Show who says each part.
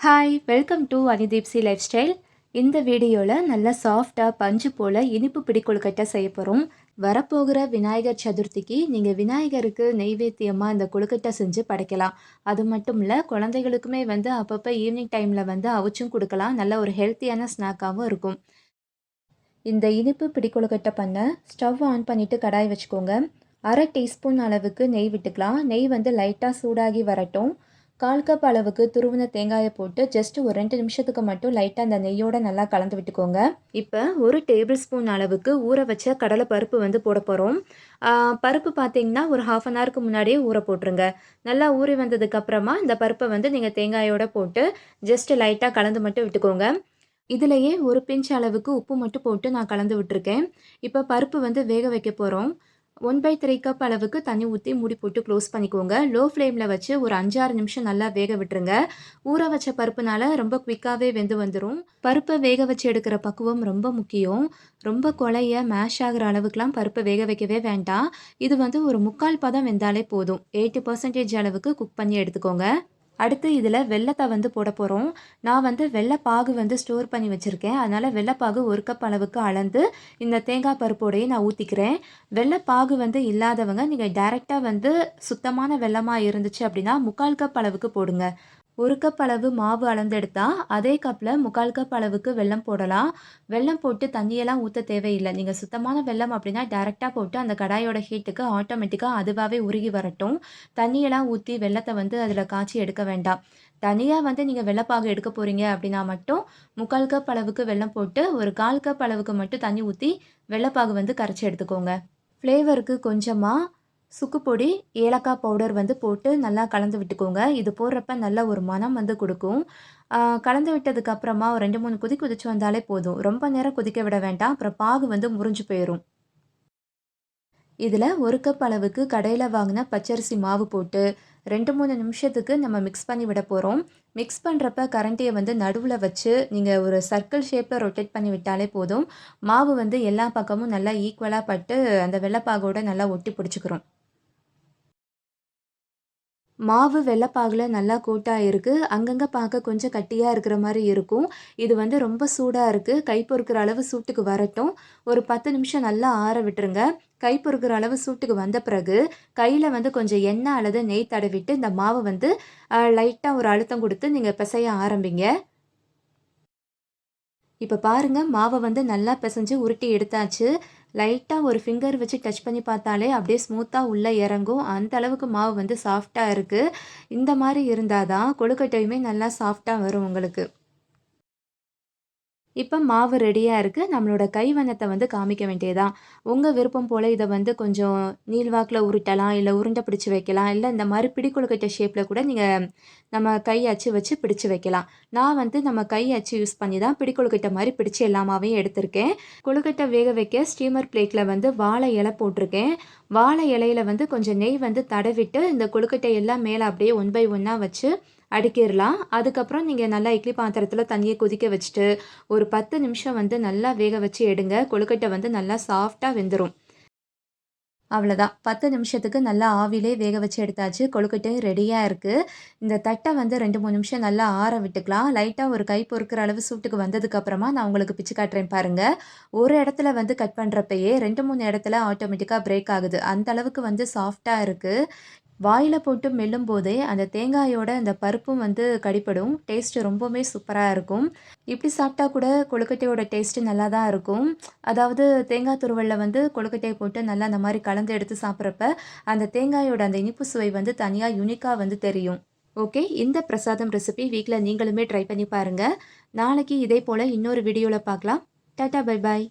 Speaker 1: Hi welcome to அனிதீப்சி lifestyle இந்த வீடியோவில் நல்லா சாஃப்டாக பஞ்சு போல் இனிப்பு பிடிக்கொழுக்கட்டை செய்ய போகிறோம் வரப்போகிற விநாயகர் சதுர்த்திக்கு நீங்கள் விநாயகருக்கு நெய்வேத்தியமாக இந்த கொழுக்கட்டை செஞ்சு படைக்கலாம். அது மட்டும் இல்லை குழந்தைகளுக்குமே வந்து அப்பப்போ ஈவினிங் டைமில் வந்து அவிச்சும் கொடுக்கலாம். நல்ல ஒரு ஹெல்த்தியான ஸ்நாக்காகவும் இருக்கும். இந்த இனிப்பு பிடிக்கொழுக்கட்டை பண்ண ஸ்டவ் ஆன் பண்ணிவிட்டு கடாய் வச்சுக்கோங்க. அரை டீஸ்பூன் அளவுக்கு நெய் விட்டுக்கலாம். நெய் வந்து லைட்டாக சூடாகி வரட்டும். கால் கப் அளவுக்கு துருவின தேங்காயை போட்டு ஜஸ்ட் ஒரு ரெண்டு நிமிஷத்துக்கு மட்டும் லைட்டாக அந்த நெய்யோடு நல்லா கலந்து விட்டுக்கோங்க. இப்போ ஒரு டேபிள் ஸ்பூன் அளவுக்கு ஊற வச்ச கடலை பருப்பு வந்து போட போகிறோம் பருப்பு பார்த்தீங்கன்னா ஒரு ஹாஃப் அன் ஹவருக்கு முன்னாடியே ஊற போட்டுருங்க. நல்லா ஊறி வந்ததுக்கப்புறமா இந்த பருப்பை வந்து நீங்கள் தேங்காயோடு போட்டு ஜஸ்ட் லைட்டாக கலந்து மட்டும் விட்டுக்கோங்க. இதுலேயே ஒரு பிஞ்ச் அளவுக்கு உப்பு மட்டும் போட்டு நான் கலந்து விட்டுருக்கேன். இப்போ பருப்பு வந்து வேக வைக்க போகிறோம் ஒன் பை த்ரீ கப் அளவுக்கு தண்ணி ஊற்றி மூடி போட்டு க்ளோஸ் பண்ணிக்கோங்க. லோ ஃப்ளேமில் வச்சு ஒரு அஞ்சாறு நிமிஷம் நல்லா வேக விட்டுருங்க. ஊற வச்ச பருப்புனால ரொம்ப குவிக்காகவே வெந்து வந்துடும் பருப்பை வேக வச்சு எடுக்கிற பக்குவம் ரொம்ப முக்கியம். ரொம்ப கொலைய மேஷ் ஆகிற அளவுக்குலாம் பருப்பை வேக வைக்கவே வேண்டாம். இது வந்து ஒரு முக்கால் பதம் வெந்தாலே போதும். எயிட்டி பர்சன்டேஜ் அளவுக்கு குக் பண்ணி எடுத்துக்கோங்க. அடுத்து இதில் வெள்ளத்தை வந்து போட போகிறோம் நான் வந்து வெள்ளைப்பாகு வந்து ஸ்டோர் பண்ணி வச்சுருக்கேன். அதனால் வெள்ளைப்பாகு ஒரு கப் அளவுக்கு அளந்து இந்த தேங்காய் பருப்போடையே நான் ஊற்றிக்கிறேன் வெள்ளைப்பாகு வந்து இல்லாதவங்க நீங்கள் டைரெக்டாக வந்து சுத்தமான வெள்ளமாக இருந்துச்சு அப்படின்னா முக்கால் கப் அளவுக்கு போடுங்க. ஒரு கப் அளவு மாவு அளந்தெடுத்தா அதே கப்பில் முக்கால் கப் அளவுக்கு வெள்ளம் போடலாம். வெல்லம் போட்டு தண்ணியெல்லாம் ஊற்ற தேவையில்லை. நீங்கள் சுத்தமான வெள்ளம் அப்படின்னா டேரெக்டாக போட்டு அந்த கடாயோட ஹீட்டுக்கு ஆட்டோமேட்டிக்காக அதுவாகவே உருகி வரட்டும். தண்ணியெல்லாம் ஊற்றி வெள்ளத்தை வந்து அதில் காய்ச்சி எடுக்க வேண்டாம். தனியாக வந்து நீங்கள் வெள்ளைப்பாகு எடுக்க போகிறீங்க அப்படின்னா மட்டும் முக்கால் கப் அளவுக்கு வெள்ளம் போட்டு ஒரு கால் கப் அளவுக்கு மட்டும் தண்ணி ஊற்றி வெள்ளப்பாகு வந்து கரைச்சி எடுத்துக்கோங்க. ஃப்ளேவருக்கு கொஞ்சமாக சுக்கு பொடி ஏலக்காய் பவுடர் வந்து போட்டு நல்லா கலந்து விட்டுக்கோங்க. இது போடுறப்ப நல்ல ஒரு மனம் வந்து கொடுக்கும். கலந்து விட்டதுக்கப்புறமா ஒரு ரெண்டு மூணு கொதி கொதிச்சு வந்தாலே போதும். ரொம்ப நேரம் கொதிக்க விட வேண்டாம். அப்புறம் பாகு வந்து முறிஞ்சு போயிடும் இதில் ஒரு கப் அளவுக்கு கடையில் வாங்கின பச்சரிசி மாவு போட்டு ரெண்டு மூணு நிமிஷத்துக்கு நம்ம மிக்ஸ் பண்ணி விட போகிறோம் மிக்ஸ் பண்ணுறப்ப கரண்டியை வந்து நடுவில் வச்சு நீங்கள் ஒரு சர்க்கிள் ஷேப்பில் ரொட்டேட் பண்ணி விட்டாலே போதும். மாவு வந்து எல்லா பக்கமும் நல்லா ஈக்குவலாக பட்டு அந்த வெள்ளைப்பாகோட நல்லா ஒட்டி பிடிச்சிக்கிறோம். மாவு வெள்ளைப்பாகில் நல்லா கோட்டாக இருக்குது அங்கங்கே பார்க்க கொஞ்சம் கட்டியாக இருக்கிற மாதிரி இருக்கும். இது வந்து ரொம்ப சூடாக இருக்குது கை பொறுக்கிற அளவு சூட்டுக்கு வரட்டும். ஒரு பத்து நிமிஷம் நல்லா ஆற விட்டுருங்க. கை பொறுக்கிற அளவு சூட்டுக்கு வந்த பிறகு கையில் வந்து கொஞ்சம் எண்ணெய் அல்லது நெய் தடவிட்டு இந்த மாவை வந்து லைட்டாக ஒரு அழுத்தம் கொடுத்து நீங்கள் பிசைய ஆரம்பிங்க. இப்போ பாருங்கள் மாவை வந்து நல்லா பிசைஞ்சு உருட்டி எடுத்தாச்சு. லைட்டாக ஒரு ஃபிங்கர் வச்சு டச் பண்ணி பார்த்தாலே அப்படியே ஸ்மூத்தாக உள்ளே இறங்கும். அந்த அளவுக்கு மாவு வந்து சாஃப்டாக இருக்குது இந்த மாதிரி இருந்தால் தான் கொழுக்கட்டையுமே நல்லா சாஃப்டாக வரும் உங்களுக்கு. இப்போ மாவு ரெடியாக இருக்குது நம்மளோட கைவண்ணத்தை வந்து காமிக்க வேண்டியதான் உங்கள் விருப்பம் போல் இதை வந்து கொஞ்சம் நீள்வாக்கில் உருட்டலாம் இல்லை உருண்டை பிடிச்சி வைக்கலாம் இல்லை இந்த மாதிரி பிடிக்கொழுக்கட்டை ஷேப்பில் கூட நீங்கள் நம்ம கை அச்சு வச்சு பிடிச்சி வைக்கலாம். நான் வந்து நம்ம கை அச்சு யூஸ் பண்ணி தான் பிடி கொழுக்கட்டை மாதிரி பிடிச்சி எல்லாமாவே எடுத்திருக்கேன். கொழுக்கட்டை வேக வைக்க ஸ்டீமர் பிளேட்டில் வந்து வாழை இலை போட்டிருக்கேன். வாழை இலையில் வந்து கொஞ்சம் நெய் வந்து தடவிட்டு இந்த கொழுக்கட்டை எல்லாம் மேலே அப்படியே ஒன் பை ஒன்னாக வச்சு அடுக்கிடலாம் அதுக்கப்புறம் நீங்கள் நல்லா இட்லி பாத்திரத்தில் தண்ணியை கொதிக்க வச்சுட்டு ஒரு பத்து நிமிஷம் வந்து நல்லா வேக வச்சு எடுங்க. கொழுக்கட்டை வந்து நல்லா சாஃப்டாக வெந்துடும் அவ்வளோதான் பத்து நிமிஷத்துக்கு நல்லா ஆவிலே வேக வச்சு எடுத்தாச்சு. கொழுக்கட்டை ரெடியாக இருக்குது இந்த தட்டை வந்து ரெண்டு மூணு நிமிஷம் நல்லா ஆற விட்டுக்கலாம். லைட்டாக ஒரு கை பொறுக்கிற அளவு சூட்டுக்கு வந்ததுக்கப்புறமா நான் உங்களுக்கு பிச்சு காட்டுறேன் பாருங்கள் ஒரு இடத்துல வந்து கட் பண்ணுறப்பயே ரெண்டு மூணு இடத்துல ஆட்டோமேட்டிக்காக பிரேக் ஆகுது. அந்த அளவுக்கு வந்து சாஃப்டாக இருக்குது வாயில் போட்டு மெல்லும் போதே அந்த தேங்காயோட அந்த பருப்பும் வந்து கடிப்படும் டேஸ்ட்டு ரொம்பவுமே சூப்பராக இருக்கும். இப்படி சாப்பிட்டா கூட கொழுக்கட்டையோட டேஸ்ட்டு நல்லா தான் இருக்கும். அதாவது தேங்காய் துருவலில் வந்து கொழுக்கட்டையை போட்டு நல்லா அந்த மாதிரி கலந்து எடுத்து சாப்பிட்றப்ப அந்த தேங்காயோட அந்த இனிப்பு சுவை வந்து தனியாக யூனிக்காக வந்து தெரியும். ஓகே இந்த பிரசாதம் ரெசிபி வீட்டில் நீங்களுமே ட்ரை பண்ணி பாருங்கள் நாளைக்கு இதே போல் இன்னொரு வீடியோவில் பார்க்கலாம் டாட்டா பை பாய்